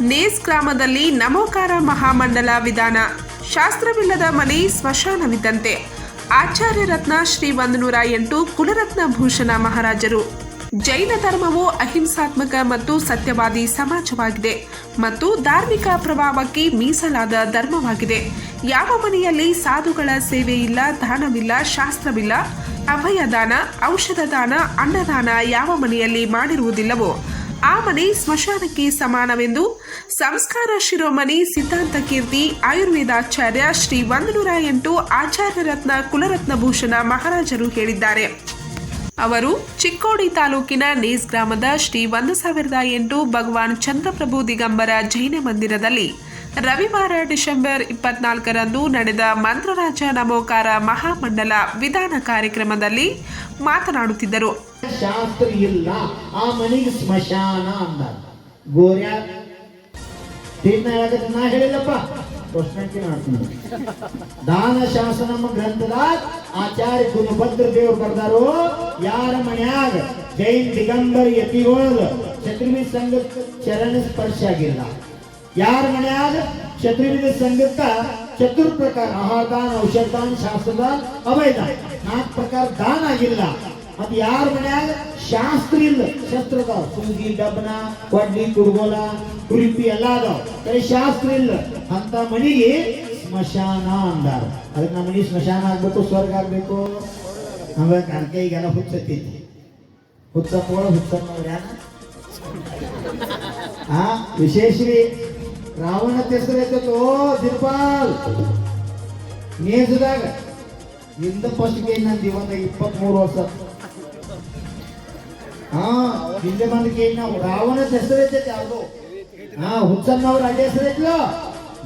ನೇಸ್ ಗ್ರಾಮದಲ್ಲಿ ನಮೋಕಾರ ಮಹಾಮಂಡಲ ವಿಧಾನ. ಶಾಸ್ತ್ರವಿಲ್ಲದ ಮನೆ ಸ್ಮಶಾನವಿದ್ದಂತೆ. ಆಚಾರ್ಯ ರತ್ನ ಶ್ರೀ ಒಂದು ನೂರ ಎಂಟು ಕುಲರತ್ನ ಭೂಷಣ ಮಹಾರಾಜರು. ಜೈನ ಧರ್ಮವು ಅಹಿಂಸಾತ್ಮಕ ಮತ್ತು ಸತ್ಯವಾದಿ ಸಮಾಜವಾಗಿದೆ ಮತ್ತು ಧಾರ್ಮಿಕ ಪ್ರಭಾವಕ್ಕೆ ಮೀಸಲಾದ ಧರ್ಮವಾಗಿದೆ. ಯಾವ ಮನೆಯಲ್ಲಿ ಸಾಧುಗಳ ಸೇವೆ ಇಲ್ಲ, ದಾನವಿಲ್ಲ, ಶಾಸ್ತ್ರವಿಲ್ಲ, ಅಭಯದಾನ ಔಷಧ ದಾನ ಅನ್ನದಾನ ಯಾವ ಮನೆಯಲ್ಲಿ ಮಾಡಿರುವುದಿಲ್ಲವೋ ಆ ಮನೆ ಸ್ಮಶಾನಕ್ಕೆ ಸಮಾನವೆಂದು ಸಂಸ್ಕಾರ ಶಿರೋಮಣಿ ಸಿದ್ಧಾಂತ ಕೀರ್ತಿ ಆಯುರ್ವೇದಾಚಾರ್ಯ ಶ್ರೀ ಒಂದು ನೂರ ಎಂಟು ಆಚಾರ್ಯ ರತ್ನ ಕುಲರತ್ನ ಭೂಷಣ ಮಹಾರಾಜರು ಹೇಳಿದ್ದಾರೆ. ಅವರು ಚಿಕ್ಕೋಡಿ ತಾಲೂಕಿನ ನೇಸ್ ಗ್ರಾಮದ ಶ್ರೀ ಒಂದು ಸಾವಿರದ ಎಂಟು ಭಗವಾನ್ ಚಂದ್ರಪ್ರಭು ದಿಗಂಬರ ಜೈನ ಮಂದಿರದಲ್ಲಿ ರವಿವಾರ ಡಿಸೆಂಬರ್ ಇಪ್ಪತ್ನಾಲ್ಕರಂದು ನಡೆದ ಮಂತ್ರರಾಜ ನಮೋಕಾರ ಮಹಾಮಂಡಲ ವಿಧಾನ ಕಾರ್ಯಕ್ರಮದಲ್ಲಿ ಮಾತನಾಡುತ್ತಿದ್ದರು. ಶಾಸ್ತ್ರ ಇಲ್ಲ ಆ ಮನೆಗೆ ಸ್ಮಶಾನ ಅಂದಾರ. ಗೋರ್ಯಾ ನಾ ಹೇಳಿಲ್ಲಪ್ಪ. ದಾನ ಶಾಸನಮ್ಮ ಗ್ರಂಥದ ಆಚಾರ್ಯ ಗುಣಭದ್ರ ದೇವರು ಬರ್ದಾರು, ಯಾರ ಮನ್ಯಾಗ ಜೈನ್ ದಿಗಂಬರ್ ಯತಿಗೊಳಗ ಚತುರ್ವಿಧ ಸಂಘ ಚರಣ ಸ್ಪರ್ಶ ಆಗಿಲ್ಲ. ಯಾರ ಮನ್ಯಾಗ ಚತುರ್ವಿಧ ಸಂಘಕ್ಕ ಚತುರ್ ಪ್ರಕಾರ ಆಹಾರ ಔಷಧಾನ ಔಷಧ, ದಾನ ಶಾಸ್ತ್ರದಾನ ಅಭಯದಾನ ನಾಲ್ಕು ಪ್ರಕಾರ ದಾನ ಆಗಿಲ್ಲ. ಅದು ಯಾರ ಮನ್ಯಾಗ? ಶಾಸ್ತ್ರ ಇಲ್ಲ. ಶಸ್ತ್ರ ಅದಾವ. ಸೂಗಿ, ಡಬ್ಬನ, ಕೊಡ್ಲಿ, ಕುಡ್ಗೋಲ ಕುರಿಪಿ ಎಲ್ಲ ಅದಾವ. ಬರೀ ಶಾಸ್ತ್ರ ಇಲ್ಲ. ಅಂತ ಮನಿಗೆ ಸ್ಮಶಾನ ಅಂದಾರ. ಅದಕ್ಕೆ ನಮ್ಮ ಮನಿ ಸ್ಮಶಾನ ಆಗ್ಬೇಕು, ಸ್ವರ್ಗ ಆಗ್ಬೇಕು. ನಮಗೆ ನನ್ನ ಕೈಗೆಲ್ಲ ಹುಚ್ಚತ್ತೈತಿ ಹುಚ್ಚಪ್ಪ ಹುಚ್ಚಪ್ಪವ್ರು ಯಾನ ಹಾ ವಿಶೇಷ ರಾವಣ ಹೆಸರು ದಿರ್ಪಾಲ್ ನೇಜದಾಗ ಇಂದ ಫಸ್ಟ್ ಗೇಮ್ ನನ್ನ ಜೀವನದಾಗ ಇಪ್ಪತ್ಮೂರು ವರ್ಷ. ಹಾ ಹಿಂದೆ ಬಂದಕ್ಕೆ ನಾವು. ರಾವಣ ಹೆಸರು ಐತೈತೆ ಯಾವುದು. ಹಾ ಹುಚ್ಚನ್ನವ್ರ ಅಡ್ಡ ಹೆಸರು ಐತ್ಲ.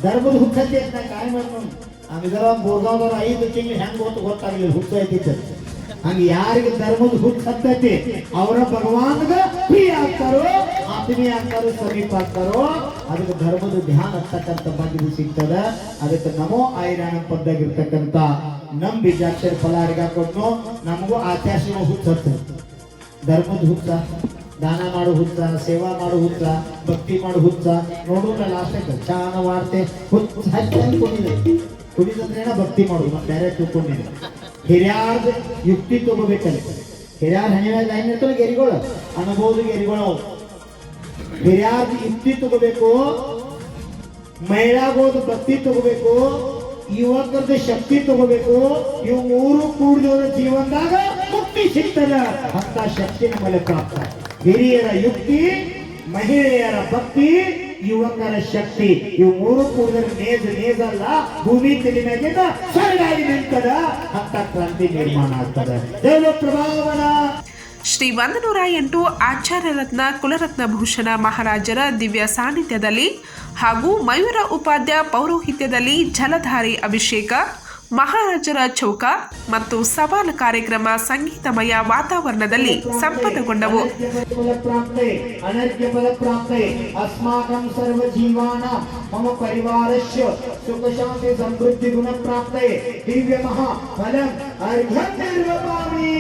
ಧರ್ಮದ ಹುಚ್ಚೈತಿ ನಾ ಕಾಯ್ ಮಾಡ್ಕೊಂಡು. ನಮ್ಮಿದರ ಬೋರ್ಗಾವ್ದವ್ರ ಐದು ತಿಂಗಳು ಹೆಂಗ್ ಗೊತ್ತು ಗೊತ್ತಾಗಲಿಲ್ಲ. ಹುಚ್ಚ ಐತಿ ಹಂಗ ಯಾರಿಗೆ ಧರ್ಮದ ಹುಟ್ಟು ಹತ್ತೈತಿ? ಅವರ ಭಗವಾನ್ಗ ಪ್ರಿಯ ಆಗ್ತಾರೋ, ಆತ್ಮೀಯ ಆಗ್ತಾರೋ, ಸಮೀಪ ಆಗ್ತಾರೋ, ಅದಕ್ಕೆ ಧರ್ಮದ ಧ್ಯಾನ ಅಂತಕ್ಕಂತ ಬಂದಿದ್ದು ಸಿಗ್ತದ. ಅದಕ್ಕೆ ನಮೋ ಐರಾಣ ಪದ್ದಾಗಿರ್ತಕ್ಕಂತ ನಮ್ ಬೀಜಾಕ್ಷರ ಫಲಾರಿಗ ಕೊಟ್ಟು ನಮಗೂ ಆತ್ಯಾಶ್ರಮ ಹುಚ್ಚ ಧರ್ಮದ ಹುಚ್ಚ ದಾನ ಮಾಡು ಹುಚ್ಚ ಸೇವಾ ಮಾಡು ಹುಚ್ಚ ಭಕ್ತಿ ಮಾಡು ಹುಚ್ಚ ನೋಡೋಣ ಲಾಸ್ಟ್ ಚಾನ ವಾರ್ತೆ ಹುಚ್ಚ ಹಚ್ಚಿ ಕುಣಿದೆ ಕುಣಿದಂದ್ರೇನ ಭಕ್ತಿ ಮಾಡು ಮತ್ತೆ ಬೇರೆ ತಿಳ್ಕೊಂಡಿದೆ. ಹಿರಿಯಾರ್ದ ಯುಕ್ತಿ ತಗೋಬೇಕಲ್ಲಿ ಹಿರಿಯಾರ್ ಹಣ್ಣಿನ ಲೈನ್ ಇರ್ತಲ್ಲ ಗೆರಿಗಳು ಅನುಭವದ ಗೆರಿಗಳು ಅವು. ಹಿರಿಯಾರ್ದ ಯುಕ್ತಿ ತಗೋಬೇಕು ಮಹಿಳಾಗೋದು ಭಕ್ತಿ ತಗೋಬೇಕು ಯುವಕರದ ಶಕ್ತಿ ತಗೋಬೇಕು ಇವು ಮೂರು ಕೂಡಿದವರ ಜೀವನದಾಗ ಮುಕ್ತಿ ಸಿಗ್ತದ ಅಂತ ಶಕ್ತಿ ನಮ್ಮಲ್ಲಿ ಪ್ರಾಪ್ತ. ಹಿರಿಯರ ಯುಕ್ತಿ, ಮಹಿಳೆಯರ ಭಕ್ತಿ ಯುವಕರ ಶಕ್ತಿ. ಇವು ಮೂರು ಕೂದಲ ನೇಜ ನೇಜಲ್ಲ ಭೂಮಿ ತಲೆ ಸರಿಯಾಗಿ ನಿಂತದ. ಅಂತ ಕ್ರಾಂತಿ ನಿರ್ಮಾಣ ಆಗ್ತದೆ. ದೇವ ಪ್ರಭಾವನ ಶ್ರೀ ಒಂದು ನೂರ ಎಂಟು ಆಚಾರ್ಯ ರತ್ನ ಕುಲರತ್ನ ಭೂಷಣ ಮಹಾರಾಜರ ದಿವ್ಯ ಸಾನ್ನಿಧ್ಯದಲ್ಲಿ ಹಾಗೂ ಮಯೂರ ಉಪಾಧ್ಯ ಪೌರೋಹಿತ್ಯದಲ್ಲಿ ಜಲಧಾರಿ ಅಭಿಷೇಕ ಮಹಾರಾಜರ ಚೌಕ ಮತ್ತು ಸವಾಲು ಕಾರ್ಯಕ್ರಮ ಸಂಗೀತಮಯ ವಾತಾವರಣದಲ್ಲಿ ಸಂಪನ್ನಗೊಂಡವು फलप्राप्ते अनर्घ्य फलप्राप्ते अस्माकं सर्वजीवानां मम परिवारस्य सुख शान्ति समृद्धि गुण प्राप्ते दिव्य महा फलम् अर्घ्यं निर्वपामि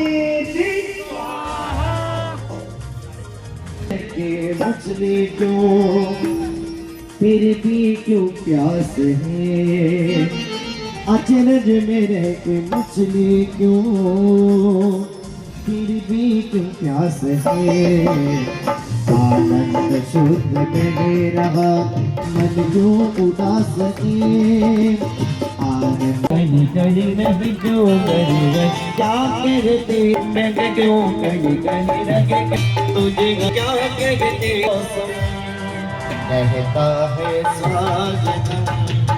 के मछली क्यों फिर भी क्यों प्यास है अचरज में रह के मछली क्यों? फिर भी क्यों प्यास है? आनंद शुद्ध बने रहा मन क्यों उदास है कहीं कहीं नहीं क्यों कहीं क्या कहते मैं क्यों कहीं कहीं रहे तुझे क्या कहते मौसम रहता है साजन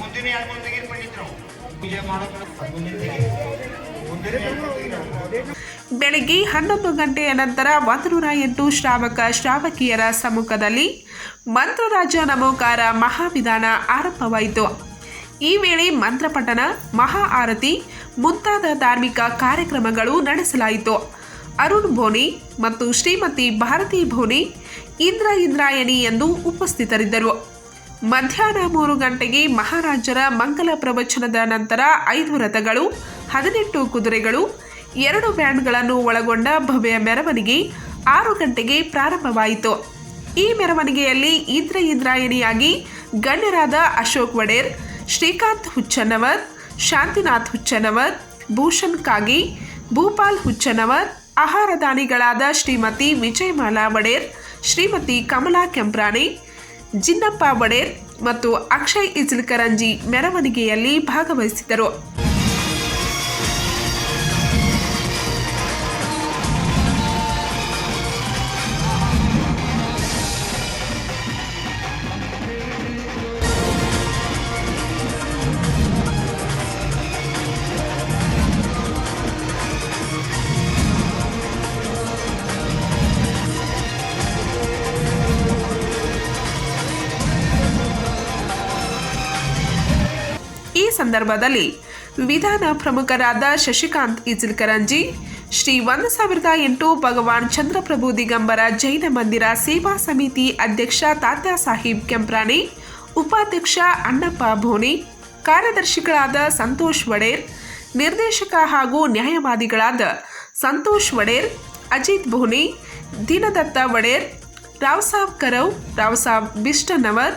ಮುಂದಿನ ಪೂಜೆ ಬೆಳಗ್ಗೆ ಹನ್ನೊಂದು ಗಂಟೆಯ ನಂತರ ಒಂದು ನೂರ ಎಂಟು ಶ್ರಾವಕ ಶ್ರಾವಕಿಯರ ಸಮ್ಮುಖದಲ್ಲಿ ಮಂತ್ರರಾಜ ನಮೋಕಾರ ಮಹಾವಿಧಾನ ಆರಂಭವಾಯಿತು. ಈ ವೇಳೆ ಮಂತ್ರಪಠಣ ಮಹಾ ಆರತಿ, ಮುಂತಾದ ಧಾರ್ಮಿಕ ಕಾರ್ಯಕ್ರಮಗಳು ನಡೆಸಲಾಯಿತು. ಅರುಣ್ ಭೋನಿ ಮತ್ತು ಶ್ರೀಮತಿ ಭಾರತಿ ಭೋನಿ ಇಂದ್ರ ಇಂದ್ರಾಯಣಿ ಎಂದು ಉಪಸ್ಥಿತರಿದ್ದರು. ಮಧ್ಯಾಹ್ನ ಮೂರು ಗಂಟೆಗೆ ಮಹಾರಾಜರ ಮಂಗಲ ಪ್ರವಚನದ ನಂತರ ಐದು ರಥಗಳು, ಹದಿನೆಂಟು ಕುದುರೆಗಳು, ಎರಡು ಬ್ಯಾಂಡ್ಗಳನ್ನು ಒಳಗೊಂಡ ಭವ್ಯ ಮೆರವಣಿಗೆ ಆರು ಗಂಟೆಗೆ ಪ್ರಾರಂಭವಾಯಿತು. ಈ ಮೆರವಣಿಗೆಯಲ್ಲಿ ಇಂದ್ರ ಇಂದ್ರಾಯಣಿಯಾಗಿ ಗಣ್ಯರಾದ ಅಶೋಕ್ ವಡೇರ್ ಶ್ರೀಕಾಂತ್ ಹುಚ್ಚನವರ್, ಶಾಂತಿನಾಥ್ ಹುಚ್ಚನವರ್, ಭೂಷಣ್ ಕಾಗಿ, ಭೂಪಾಲ್ ಹುಚ್ಚನವರ್ ಆಹಾರ ದಾನಿಗಳಾದ ಶ್ರೀಮತಿ ವಿಜಯಮಾಲಾ ವಡೇರ್ ಶ್ರೀಮತಿ ಕಮಲಾ ಕೆಂಪ್ರಾಣಿ ಜಿನ್ನಪ್ಪ ವಡೇರ್ ಮತ್ತು ಅಕ್ಷಯ್ ಇಜ್ಲಕರಂಜಿ ಮೆರವಣಿಗೆಯಲ್ಲಿ ಭಾಗವಹಿಸಿದರು ಸಂದರ್ಭದಲ್ಲಿ ವಿಧಾನ ಪ್ರಮುಖರಾದ ಶಶಿಕಾಂತ್ ಇಜಿಲ್ಕರಂಜಿ ಶ್ರೀ ಒಂದು ಸಾವಿರದ ಎಂಟು ಭಗವಾನ್ ಚಂದ್ರಪ್ರಭು ದಿಗಂಬರ ಜೈನ ಮಂದಿರ ಸೇವಾ ಸಮಿತಿ ಅಧ್ಯಕ್ಷ ತಾತ್ಯಾ ಸಾಹಿಬ್ ಕೆಂಪ್ರಾಣಿ, ಉಪಾಧ್ಯಕ್ಷ ಅಣ್ಣಪ್ಪ ಭೋನಿ ಕಾರ್ಯದರ್ಶಿಗಳಾದ ಸಂತೋಷ್ ವಡೇರ್ ನಿರ್ದೇಶಕ ಹಾಗೂ ನ್ಯಾಯವಾದಿಗಳಾದ ಸಂತೋಷ್ ವಡೇರ್ ಅಜಿತ್ ಭೋನಿ ದೀನದತ್ತ ವಡೇರ್ ರಾವ್ಸಾಬ್ ಕರವ್, ರಾವ್ಸಾಬ್ ಬಿಷ್ಟನವರ್,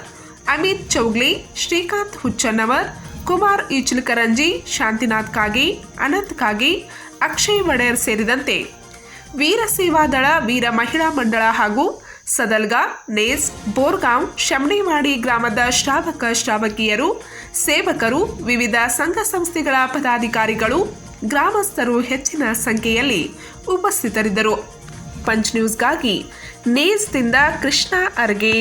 ಅಮಿತ್ ಚೌಗ್ಲಿ, ಶ್ರೀಕಾಂತ್ ಹುಚ್ಚನ್ನವರ್ ಕುಮಾರ್ ಈಚಲಕರಂಜಿ ಶಾಂತಿನಾಥ್ ಕಾಗಿ, ಅನಂತ್ ಕಾಗಿ, ಅಕ್ಷಯ್ ವಡೇರ್ ಸೇರಿದಂತೆ ವೀರ ಸೇವಾದಳ ವೀರ ಮಹಿಳಾ ಮಂಡಳ ಹಾಗೂ ಸದಲ್ಗಾ, ನೇಸ್, ಬೋರ್ಗಾಂವ್, ಶಮಣಿವಾಡಿ ಗ್ರಾಮದ ಶ್ರಾವಕ ಶ್ರಾವಕಿಯರು, ಸೇವಕರು, ವಿವಿಧ ಸಂಘ ಸಂಸ್ಥೆಗಳ ಪದಾಧಿಕಾರಿಗಳು, ಗ್ರಾಮಸ್ಥರು ಹೆಚ್ಚಿನ ಸಂಖ್ಯೆಯಲ್ಲಿ ಉಪಸ್ಥಿತರಿದ್ದರು. ಪಂಚ್ ನ್ಯೂಸ್ಗಾಗಿ ನೇಸ್ದಿಂದ ಕೃಷ್ಣ ಅರ್ಗೆ